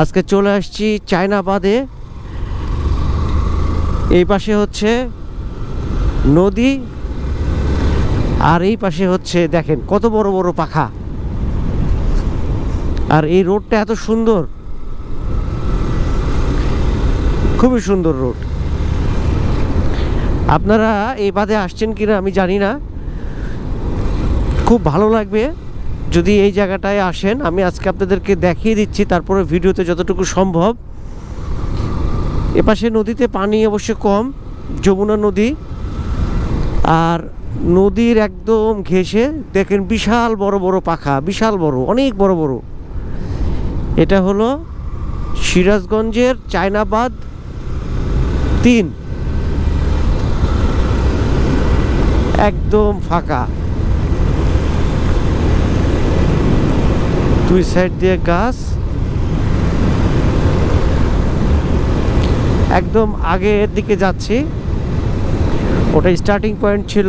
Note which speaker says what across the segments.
Speaker 1: আজকে চলে আসছি চায়না বাদে এই পাশে হচ্ছে নদী, আর এই পাশে হচ্ছে দেখেন কত বড় বড় পাখা। আর এই রোডটা এত সুন্দর। খুবই সুন্দর রোড। আপনারা এই বাদে আসছেন কিনা আমি জানি না। খুব ভালো লাগবে। যদি এই জায়গাটায় আসেন, আমি আজকে আপনাদেরকে দেখিয়ে দিচ্ছি তারপরে ভিডিওতে যতটুকু সম্ভব। এপাশে নদীতে পানি অবশ্য কম, যমুনা নদী। আর নদীর একদম ঘেসে দেখেন বিশাল বড় বড় পাখা, বিশাল বড়, অনেক বড় বড়। এটা হলো সিরাজগঞ্জের চায়নাবাদ তিন। একদম ফাঁকা। দুই সাইড দিয়ে গাছ। একদম আগের দিকে যাচ্ছি। ওটা স্টার্টিং পয়েন্ট ছিল,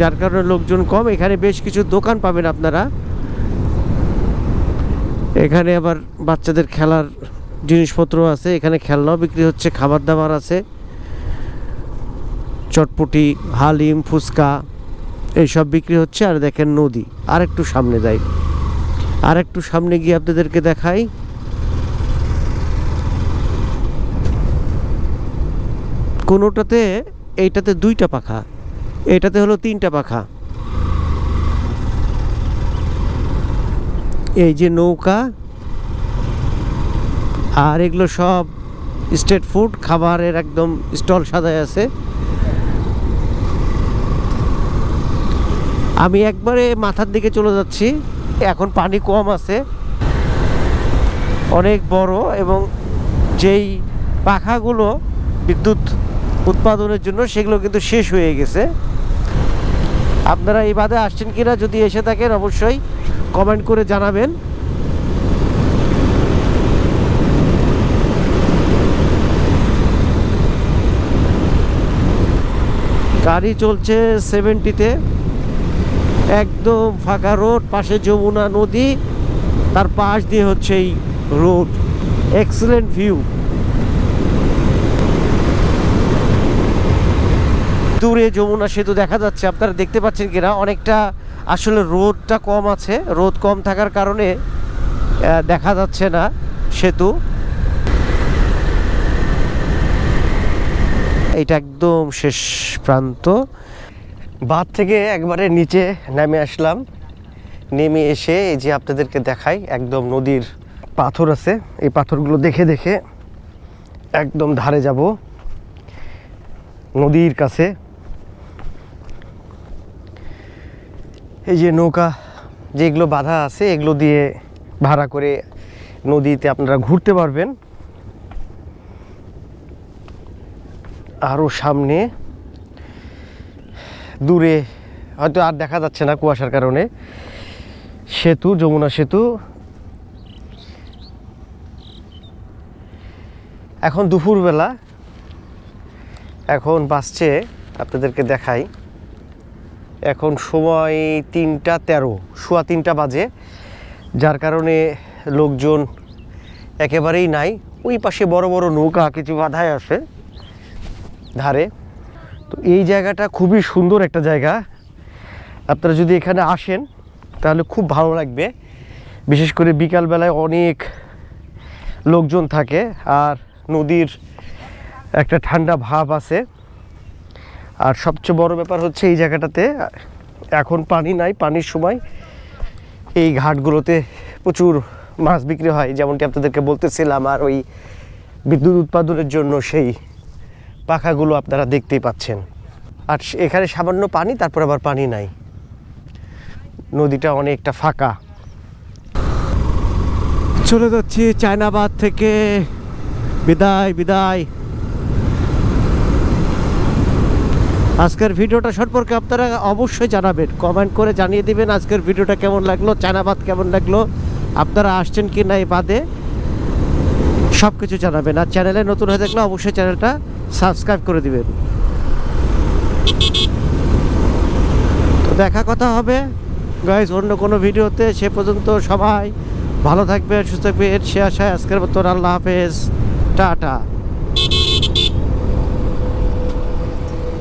Speaker 1: যার কারণে লোকজন কম। এখানে বেশ কিছু দোকান পাবেন আপনারা। এখানে আবার বাচ্চাদের খেলার জিনিসপত্র আছে। এখানে খেলনাও বিক্রি হচ্ছে, খাবার দাবার আছে। চটপটি, হালিম, ফুচকা, এইসব বিক্রি হচ্ছে। আর দেখেন নদী আর একটু সামনে যাই। আর একটু সামনে গিয়ে আপনাদেরকে দেখাই। কোনোটাতে, এইটাতে দুইটা পাখা, এটাতে হলো তিনটা পাখা। এই যে নৌকা, আর এগুলো সব স্ট্রিট ফুড, খাবারের একদম স্টল সাজায় আছে। আমি একবারে মাথার দিকে চলে যাচ্ছি। এখন পানি কম আছে। অনেক বড় এবং যেই পাখাগুলো বিদ্যুৎ উৎপাদনের জন্য সেগুলো কিন্তু শেষ হয়ে গেছে। আপনারা এই বাদে আসছেন কিনা যদি এসে থাকেন অবশ্যই কমেন্ট করে জানাবেন। গাড়ি চলছে সেভেন্টিতে। একদম ফাঁকা রোড, পাশে যমুনা নদী, তার পাশ দিয়ে হচ্ছে এই রোড। এক্সেলেন্ট ভিউ দূরে যমুনা সেতু দেখা যাচ্ছে, আপনারা দেখতে পাচ্ছেন কিনা, অনেকটা আসলে রোদটা কম আছে, রোদ কম থাকার কারণে দেখা যাচ্ছে না সেতু। এটা একদম শেষ প্রান্ত। বাদ থেকে একবারে নিচে নেমে আসলাম। নেমে এসে এই যে আপনাদেরকে দেখাই, একদম নদীর পাথর আছে। এই পাথরগুলো দেখে দেখে একদম ধারে যাব নদীর কাছে। এই যে নৌকা, যেগুলো বাধা আছে, এগুলো দিয়ে ভাড়া করে নদীতে আপনারা ঘুরতে পারবেন। আরও সামনে দূরে, হয়তো আর দেখা যাচ্ছে না কুয়াশার কারণে। সেতু, যমুনা সেতু। এখন দুপুরবেলা। এখন বাসছে আপনাদেরকে দেখাই। এখন সময় তিনটা তেরো, সোয়া তিনটা বাজে। যার কারণে লোকজন একেবারেই নাই। ওই পাশে বড় বড় নৌকা, কিছু বাধায় আসে ধারে। তো এই জায়গাটা খুবই সুন্দর একটা জায়গা। আপনারা যদি এখানে আসেন, তাহলে খুব ভালো লাগবে। বিশেষ করে বিকালবেলায় অনেক লোকজন থাকে, আর নদীর একটা ঠান্ডা ভাব আছে। আর সবচেয়ে বড় ব্যাপার হচ্ছে এই জায়গাটাতে এখন পানি নাই, পানির সময় এই ঘাটগুলোতে প্রচুর মাছ বিক্রি হয়। যেমনটি আপনাদেরকে বলতেছিলাম, আর ওই বিদ্যুৎ উৎপাদনের জন্য সেই পাখাগুলো আপনারা দেখতেই পাচ্ছেন। আর এখানে সামান্য পানি, তারপর আবার পানি নাই। নদীটা অনেকটা ফাঁকা। চলে যাচ্ছি চায়নাবাদ থেকে। বিদায় বিদায়। আজকের ভিডিওটা সম্পর্কে আপনারা অবশ্যই জানাবেন। কমেন্ট করে জানিয়ে দিবেন আজকের ভিডিওটা কেমন লাগল, চায়নাবাদ কেমন লাগল, আপনারা আসছেন কি না এই বাদে। সব কিছু জানাবেন আর চ্যানেলে নতুন হয়ে থাকলে অবশ্যই চ্যানেলটা সাবস্ক্রাইব করে দিবেন। তো দেখা কথা হবে। গাইজ অন্য কোনো ভিডিওতে সে পর্যন্ত সবাই ভালো থাকবে সুস্থ থাকবে সে আশায় আজকের মতো আল্লাহ হাফেজ। টাটা।